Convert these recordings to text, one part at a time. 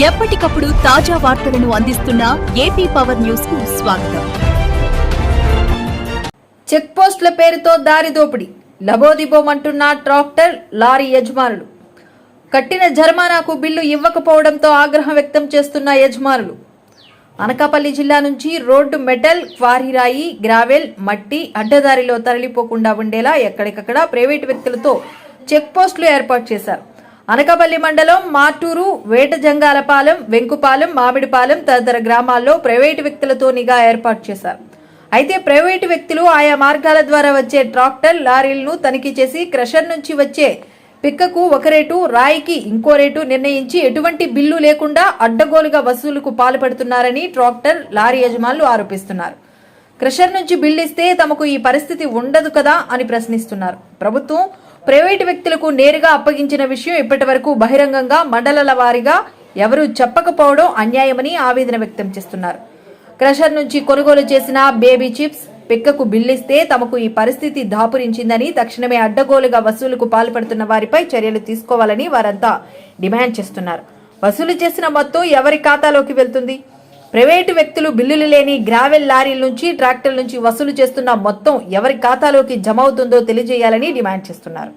ఎప్పటికప్పుడు తాజా వార్తలను అందిస్తున్న ఏపీ పవర్ న్యూస్కు స్వాగతం. చెక్ పోస్టుల పేరుతో దారి దోపిడీ లబోదిబోమంటున్న ట్రాక్టర్ లారీ యజమానులు. కట్టిన జరిమానాకు బిల్లు ఇవ్వకపోవడంతో ఆగ్రహం వ్యక్తం చేస్తున్న యజమానులు. అనకాపల్లి జిల్లా నుంచి రోడ్డు మెటల్ క్వారీరాయి గ్రావెల్ మట్టి అడ్డదారిలో తరలిపోకుండా ఉండేలా ఎక్కడికక్కడ ప్రైవేటు వ్యక్తులతో చెక్ పోస్టులు ఏర్పాటు చేశారు. అనకాపల్లి మండలం మాటూరు వేటజంగాలపాలెం వెంకుపాలెం మామిడిపాలెం తదితర గ్రామాల్లో ప్రైవేటు వ్యక్తులతో నిఘా ఏర్పాటు చేశారు. అయితే ప్రైవేటు వ్యక్తులు ఆయా మార్గాల ద్వారా వచ్చే ట్రాక్టర్ లారీలను తనిఖీ చేసి క్రషర్ నుంచి వచ్చే పిక్కకు ఒక రేటు రాయికి ఇంకో రేటు నిర్ణయించి ఎటువంటి బిల్లు లేకుండా అడ్డగోలుగా వసూలుకు పాల్పడుతున్నారని ట్రాక్టర్ లారీ యజమానులు ఆరోపిస్తున్నారు. క్రషర్ నుంచి బిల్లు ఇస్తే తమకు ఈ పరిస్థితి ఉండదు కదా అని ప్రశ్నిస్తున్నారు. ప్రభుత్వం ప్రైవేటు వ్యక్తులకు నేరుగా అప్పగించిన విషయం ఇప్పటి వరకు బహిరంగంగా మండలాల వారీగా ఎవరూ చెప్పకపోవడం అన్యాయమని ఆవేదన వ్యక్తం చేస్తున్నారు. క్రషర్ నుంచి కొనుగోలు చేసిన బేబీ చిప్స్ పిక్కకు బిల్లిస్తే తమకు ఈ పరిస్థితి దాపురించిందని తక్షణమే అడ్డగోలుగా వసూలుకు పాల్పడుతున్న వారిపై చర్యలు తీసుకోవాలని వారంతా డిమాండ్ చేస్తున్నారు. వసూలు చేసిన మొత్తం ఎవరి ఖాతాలోకి వెళ్తుంది? ప్రైవేటు వ్యక్తులు బిల్లులు లేని గ్రావెల్ లారీల నుంచి ట్రాక్టర్ నుంచి వసూలు చేస్తున్న మొత్తం ఎవరి ఖాతాలోకి జమ అవుతుందో తెలియజేయాలని డిమాండ్ చేస్తున్నారు.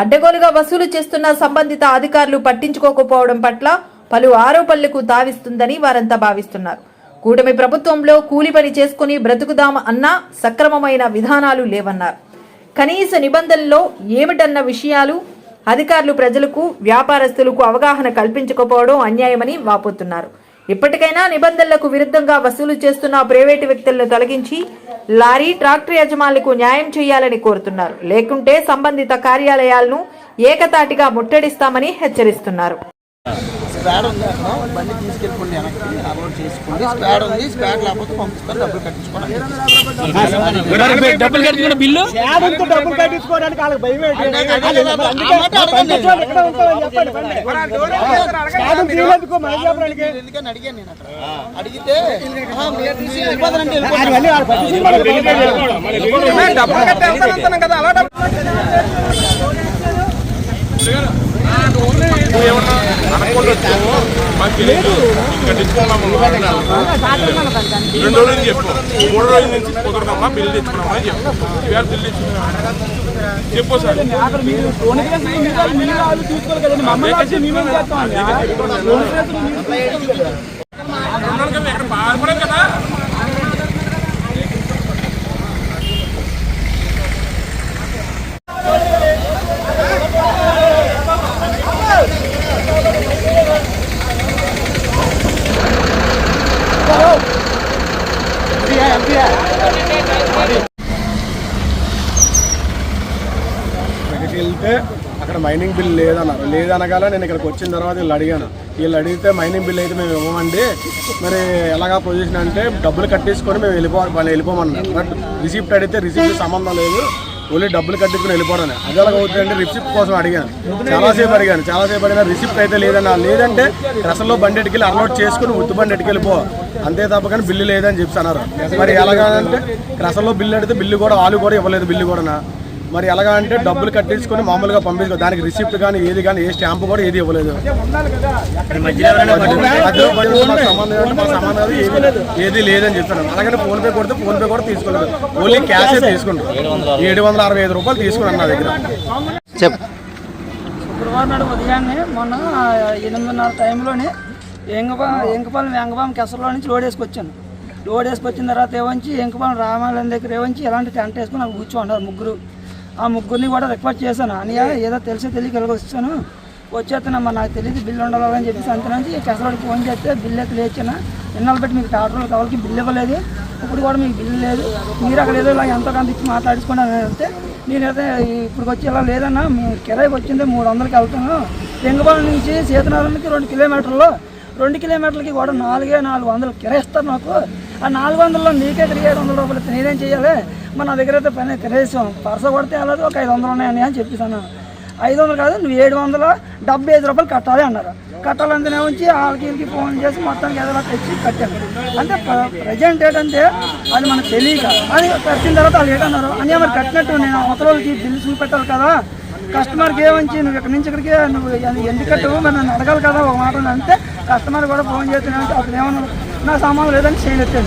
అడ్డగోలుగా వసూలు చేస్తున్న సంబంధిత అధికారులు పట్టించుకోకపోవడం పట్ల పలు ఆరోపణలకు తావిస్తుందని వారంతా భావిస్తున్నారు. కూటమి ప్రభుత్వంలో కూలి పని చేసుకుని బ్రతుకుదాం అన్న సక్రమమైన విధానాలు లేవన్నారు. కనీస నిబంధనల్లో ఏమిటన్న విషయాలు అధికారులు ప్రజలకు వ్యాపారస్తులకు అవగాహన కల్పించకపోవడం అన్యాయమని వాపోతున్నారు. ఇప్పటికైనా నిబంధనలకు విరుద్ధంగా వసూలు చేస్తున్న ప్రైవేటు వ్యక్తులను తొలగించి లారీ ట్రాక్టర్ యజమానులకు న్యాయం చేయాలని కోరుతున్నారు. లేకుంటే సంబంధిత కార్యాలయాలను ఏకతాటిగా ముట్టడిస్తామని హెచ్చరిస్తున్నారు. స్క్వాడ్ ఉంది అక్కడ. బండి తీసుకెళ్ళిపోండి వెనక్కి అలౌట్ చేసుకోండి. స్క్వాడ్ ఉంది స్క్వాడ్ లేకపోతే పంపిస్తారు డబ్బులు కట్టించుకోండి డబ్బులు బిల్లు? డబ్బులు కట్టించుకోవడానికి వాళ్ళకి భయం కదా. ఎందుకని అడిగాను నేను అక్కడ. అడిగితే "ఆహా, మీరు తీసి వెళ్ళిపోతారంటే వెళ్ళిపోతారు." అది మళ్ళీ వాళ్ళు పట్టించుకుని మనకి భయం ఏంటి? ఏమన్నా అనకుండా వచ్చాము మాకు తెలియదు ఇక్కడ తెచ్చుకున్నాము రెండు రోజులు చెప్పు మూడు రోజుల నుంచి కుదరదమ్మా బిల్లు తెచ్చుకున్నామా అని చెప్పు ఇవాళ బిల్లు చెప్పు సార్ అక్కడ మీరు లోన్ కేసులు మీరు వాళ్ళు- మీరు వాళ్ళు తీసుకోవాలి కదండి. మమ్మల్ని వచ్చి మేమేం చేస్తామండి? లోన్ కేసులు మీరు ఉన్నాను కదా ఇక్కడ బాధపడం కదా ఇక్కడికి వెళ్తే అక్కడ మైనింగ్ బిల్ లేదన్నారు. లేదనగాల నేను ఇక్కడికి వచ్చిన తర్వాత వీళ్ళు అడిగాను. వీళ్ళు అడిగితే మైనింగ్ బిల్ అయితే మేము ఇవ్వమండి. మరి ఎలాగా పొజిషన్ అంటే డబ్బులు కట్టేసుకొని మేము వెళ్ళిపో వాళ్ళు వెళ్ళిపోమన్నారు. బట్ రిసిప్ట్ అడిగితే రిసిప్ట్ సంబంధం లేదు. ఓన్లీ డబ్బులు కట్టించుకుని వెళ్ళిపోవడం అది ఎలాగ అవుతుందంటే రిసిప్ట్ కోసం అడిగాను. చాలాసేపు అడిగాను. చాలాసేపు అడిగినా రిసిప్ట్ అయితే లేదన్నా లేదంటే రసంలో బండి ఎటుకెళ్ళి అలౌట్ చేసుకుని ఉత్తు బండి ఎట్టుకెళ్ళిపో అంతే తప్ప కానీ బిల్లు లేదని చెప్పి అన్నారు. మరి ఎలాగంటే రసంలో బిల్లు అడిగితే బిల్లు కూడా వాళ్ళు కూడా ఇవ్వలేదు బిల్లు కూడా మరి ఎలాగా అంటే డబ్బులు కట్టించుకొని మామూలుగా పంపించుకో దానికి రిసిప్ట్ కానీ ఏది కానీ ఏ స్టాంప్ కూడా ఏది ఇవ్వలేదు. ఏది లేదు. ఏది లేదని చెప్తున్నాను అలాగని ఫోన్ పే కొడితే ఫోన్ పే కూడా తీసుకోలేదు. ఓన్లీ క్యాషే తీసుకుంటారు. ఏడు వందల అరవై ఐదు రూపాయలు తీసుకున్నాను నా దగ్గర. శుక్రవారం నాడు ఉదయాన్నే మొన్న ఎనిమిదిన్నర టైంలోనే ఎంగపా ఎంకపాలెం వెంగపాలెం కెసర్లో నుంచి లోడ్ వేసుకొచ్చాను. లోడ్ వేసుకొచ్చిన తర్వాత ఏమంచి ఎంకపాలెం రామాలయం దగ్గర ఏమంచి ఎలాంటి టెంట్ వేసుకుని నాకు కూర్చోండారు ముగ్గురు. ఆ ముగ్గురిని కూడా రిక్వెస్ట్ చేశాను. అని ఏదో తెలిసి తెలియక వచ్చాను. వచ్చేస్తానమ్మా నాకు తెలియదు బిల్లు ఉండాలని చెప్పేసి అంత నుంచి కెసరోడికి ఫోన్ చేస్తే బిల్లు అయితే లేచాను. ఇన్నాళ్ళు పెట్టి మీకు టాటర్లు కావాలకి బిల్లు ఇవ్వలేదు. ఇప్పుడు కూడా మీకు బిల్లు లేదు. మీరు అక్కడ ఏదో ఇలా ఎంతో కొంత ఇచ్చి మాట్లాడుకోండి వెళ్తే నేనైతే ఇప్పుడు వచ్చి ఇలా లేదన్నా మీ కిరాయికి వచ్చింది మూడు వందలకి వెళ్తాను. లింగపాలెం నుంచి సీతనారానికి రెండు కిలోమీటర్లు. రెండు కిలోమీటర్లకి కూడా నాలుగే నాలుగు వందలు కిరాయిస్తారు నాకు. ఆ నాలుగు వందల్లో నీకే తిరిగి ఏడు వందల రూపాయలు నేనేం చేయాలి మన నా దగ్గర అయితే పని కనీసం పరస కొడితే వెళ్ళదు ఒక ఐదు వందలు ఉన్నాయని అని చెప్పేసాను ఐదు వందలు కాదు నువ్వు ఏడు వందల డెబ్బై ఐదు రూపాయలు కట్టాలి అన్నారు. కట్టాలంటేనే ఉంచి వాళ్ళకి వీళ్ళకి ఫోన్ చేసి మొత్తానికి ఏదో తెచ్చి కట్టాను అంటే ప్రజెంట్ ఏంటంటే అది మనకు తెలియక అది కట్టిన తర్వాత వాళ్ళు ఏంటన్నారు? అని మరి కట్టినట్టు నేను అవతల వాళ్ళకి బిల్లు చూపెట్టాలి కదా. కస్టమర్కి ఏమంచి నువ్వు ఇక్కడ నుంచి ఇక్కడికి నువ్వు ఎందుకంటే ఎందుకు మరి నన్ను అడగాలి కదా ఒక మాట అంటే కస్టమర్ కూడా ఫోన్ చేస్తున్నావు అప్పుడు ఏమన్నా నా సామాన్లు లేదని చేయలేదు.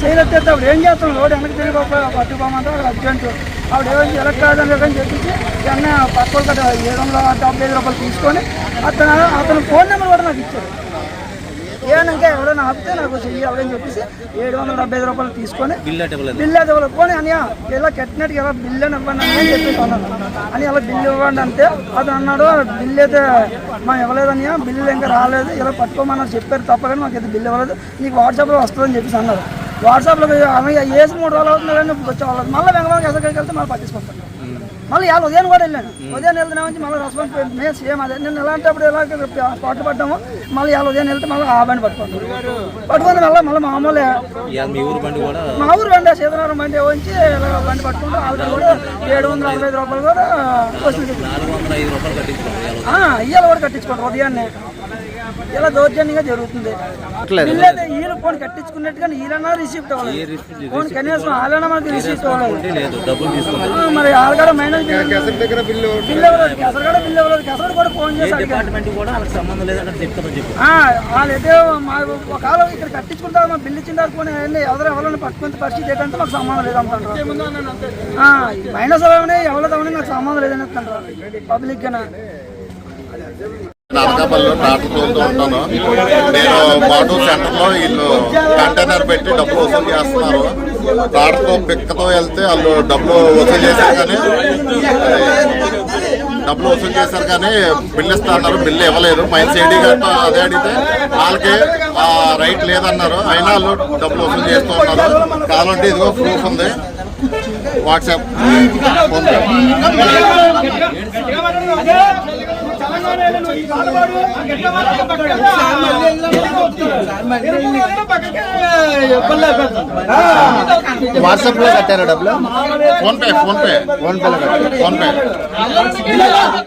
చేయలేస్తే అప్పుడు ఏం చేస్తాం లోడ్ వెనక్కి తిరిగి పట్టుకోమంటే అక్కడ అర్జెంట్ ఆవిడ ఏమని ఎలా కాదని అని చెప్పేసి వెన్న పక్కన కట్ట ఏడు వందల డెబ్బై ఐదు రూపాయలు తీసుకొని అతను అతను ఫోన్ నెంబర్ కూడా నాకు ఇచ్చాడు. ఏమనంటే ఎవరైనా ఆపితే నాకు చెయ్యాలని చెప్పేసి ఏడు వందల డెబ్బై ఐదు రూపాయలు తీసుకొని బిల్ అయితే ఇవ్వలేదు. పోనీ అని ఇలా కట్టినట్టు ఎలా బిల్ అని ఇవ్వండి అని చెప్పేసి అన్నాను అని అలా బిల్ ఇవ్వండి అంటే అతను అన్నాడు బిల్ అయితే మా ఇవ్వలేదని బిల్లు ఇంకా రాలేదు ఇలా పట్టుకోమన్నారు చెప్పారు తప్ప కానీ మాకు అయితే బిల్ ఇవ్వలేదు. నీకు వాట్సాప్లో వస్తుందని చెప్పేసి అన్నారు వాట్సాప్లో వేసి మూడు రోజులు అవుతుంది కానీ వచ్చేవాళ్ళు మళ్ళీ వెంగళకి ఎసరికి వెళ్తే మళ్ళీ పట్టించుకుంటాను మళ్ళీ ఇవాళ ఉదయం కూడా వెళ్ళాను. ఉదయం వెళ్తున్నా నుంచి మళ్ళీ రెస్పాన్స్ మేము సేమ్ అదే. నేను ఎలాంటప్పుడు ఎలా స్పాట్లు పడ్డాము మళ్ళీ ఇవాళ ఉదయం వెళ్తే మళ్ళీ ఆ బండి పట్టుకుంటాం. పట్టుకుని మళ్ళీ మళ్ళీ మామూలే. మీ ఊరు బండి ఊరు బండి వచ్చి ఇలా బండి పట్టుకుంటూ ఆల్రెడీ కూడా ఏడు వందల అరవై ఐదు రూపాయలు కూడా వసూలు కట్టించుకోండి ఇవాళ కూడా కట్టించుకుంటారు ఉదయాన్నే. ఇలా దౌర్జన్యంగా జరుగుతుంది. అయితే వీళ్ళు ఫోన్ కట్టించుకున్నట్టుగా వీళ్ళన్నా రిసీప్ట్ అవ్వలేదు ఫోన్ కనీసం వాళ్ళైనా మనకి రిసీప్ట్ అవ్వలేదు ఆ, మరి ఆల్గడ మైనస్ బిల్ బిల్లు కేసరగడ బిల్లు కేసరగడ కూడా ఫోన్ చేసి అడిగాను డిపార్ట్మెంట్ కూడా వాళ్ళకి సంబంధం లేదని చెప్తామని చెప్పి ఆ, వాళ్ళైతే మా ఒకవేళ ఇక్కడ కట్టించుకుంటారు మా బిల్లు ఇచ్చిన దాకా ఎవరు ఎవరైనా పట్టుకునే పరిస్థితి ఏంటంటే మాకు సంబంధం లేదంటారు ఆ, మైనస్ అవన్నీ ఎవరితో అవన్నీ నాకు సంబంధం లేదని అంటారు. పబ్లిక్ గానే? అనకాపల్లిలో టాటా తోలుతూ ఉంటాను. నేను మాటూ సెంటర్లో వీళ్ళు కంటైనర్ పెట్టి డబ్బులు వసూలు చేస్తున్నారు. టాటాతో పిక్కతో వెళ్తే వాళ్ళు డబ్బులు వసూలు చేశారు కానీ డబ్బులు వసూలు చేశారు కానీ బిల్లు ఇస్తా అన్నారు. బిల్లు ఇవ్వలేదు. మైన్స్ ఏడీ గట్రా అదే అడిగితే వాళ్ళకి రైట్ లేదన్నారు. అయినా వాళ్ళు డబ్బులు వసూలు చేస్తూ ఉన్నారు. కావాలంటే ఇదిగో ప్రూఫ్ ఉంది. వాట్సాప్. ఫోన్పే వాట్సాప్లో కట్టారా డబ్బులు? ఫోన్పే ఫోన్పే ఫోన్ పేలో కట్టారు ఫోన్పే